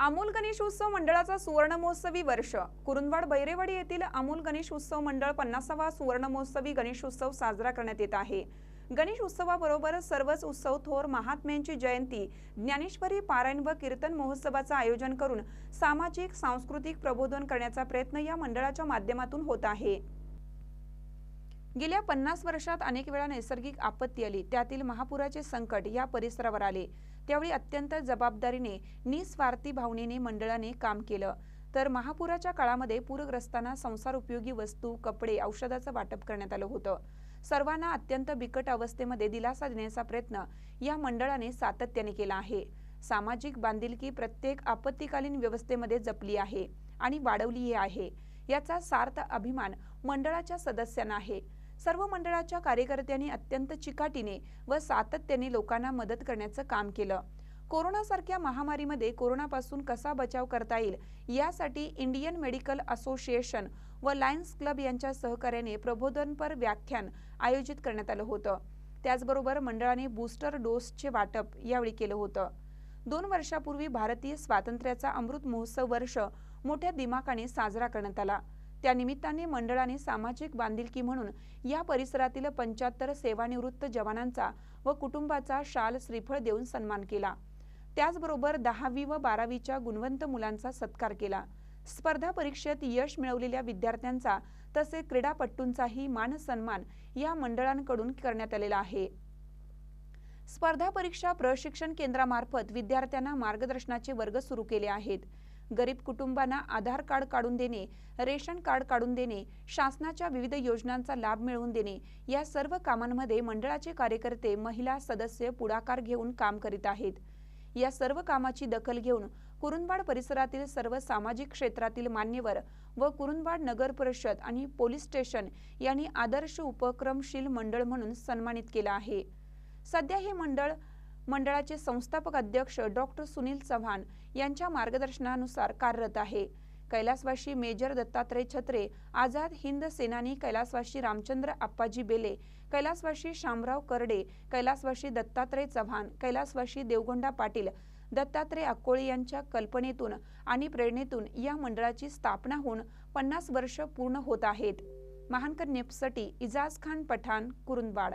अमोल गणेश उत्सव मंडळाचा सुवर्ण महोत्सवी वर्ष. कुरुंदवाड बैरेवाडी येथील अमोल गणेश उत्सव मंडळ पन्नासावा सुवर्ण महोत्सवी गणेश उत्सव साजरा करण्यात येत आहे. गणेश उत्सवाबरोबरच सर्वच उत्सव थोर महात्म्यांची जयंती ज्ञानेश्वरी पारायण व कीर्तन महोत्सवाचं आयोजन करून सामाजिक सांस्कृतिक प्रबोधन करण्याचा प्रयत्न या मंडळाच्या माध्यमातून होत आहे. गेल्या पन्नास वर्षात अनेक वेळा नैसर्गिक आपत्ती आली. त्यातील महापुराचे संकट या परिसरावर आले. त्यावेळी अत्यंत जबाबदारीने निस्वार्थी भावनेने मंडळाने काम केलं. तर महापुराच्या काळामध्ये पूरग्रस्तांना संसार उपयोगी वस्तू कपडे औषधाचं वाटप करण्यात आलं होतं. सर्वांना अत्यंत बिकट अवस्थेमध्ये दिलासा देण्याचा प्रयत्न या मंडळाने सातत्याने केला आहे. सामाजिक बांधिलकी प्रत्येक आपत्तीकालीन व्यवस्थेमध्ये जपली आहे आणि वाढवली आहे. याचा सार्थ अभिमान मंडळाच्या सदस्यांना आहे. सर्व मंडळाच्या कार्यकर्त्यांनी अत्यंत चिकाटीने व सातत्याने लोकांना मदत करण्याचं काम केलं. कोरोनासारख्या महामारीमध्ये कोरोनापासून कसा बचाव करता येईल यासाठी इंडियन मेडिकल असोसिएशन व लायन्स क्लब यांच्या सहकार्याने प्रबोधनपर व्याख्यान आयोजित करण्यात आलं होतं. त्याचबरोबर मंडळाने बूस्टर डोसचे वाटप यावेळी केलं होतं. दोन वर्षापूर्वी भारतीय स्वातंत्र्याचा अमृत महोत्सव वर्ष मोठ्या दिमाखाने साजरा करण्यात आला. त्या निमित्ताने मंडळाने सामाजिक बांधिलकी म्हणून या परिसरातील पंच्याहत्तर सेवानिवृत्त जवानांचा व कुटुंबाचा शाल श्रीफळ देऊन सन्मान केला. त्याचबरोबर दहावी व बारावीच्या गुणवंत मुलांचा सत्कार केला. स्पर्धा परीक्षेत यश मिळवलेल्या विद्यार्थ्यांचा तसे क्रीडापटूंचाही मान सन्मान या मंडळांकडून करण्यात आलेला आहे. स्पर्धा परीक्षा प्रशिक्षण केंद्रामार्फत विद्यार्थ्यांना मार्गदर्शनाचे वर्ग सुरू केले आहेत. गरीब कुटुंबांना आधार कार्ड काढून देणे रेशन कार्ड काढून देणे शासनाच्या विविध योजनांचा लाभ मिळवून देणे या सर्व कामांमध्ये मंडळाचे कार्यकर्ते महिला सदस्य पुढाकार घेऊन काम करीत आहेत. या सर्व कामाची दखल घेऊन कुरुंदवाड परिसरातील सर्व सामाजिक क्षेत्रातील मान्यवर व कुरुंदवाड नगर परिषद आणि पोलीस स्टेशन यांनी आदर्श उपक्रमशील मंडळ म्हणून सन्मानित केलं आहे. सध्या हे मंडळ मंडळाचे संस्थापक अध्यक्ष डॉक्टर सुनील चव्हाण यांच्या मार्गदर्शनानुसार कार्यरत आहे. कैलासवाशी मेजर दत्तात्रय छत्रे आझाद हिंद सेनानी कैलासवाशी रामचंद्र आप्पाजी बेले कैलासवाशी शामराव करडे कैलासवाशी दत्तात्रय चव्हाण कैलासवाशी देवगोंडा पाटील दत्तात्रय अक्कोळे यांच्या कल्पनेतून आणि प्रेरणेतून या मंडळाची स्थापना होऊन पन्नास वर्ष पूर्ण होत आहेत. महानकर नेपसाठी इजाज खान पठाण कुरुंदवाड.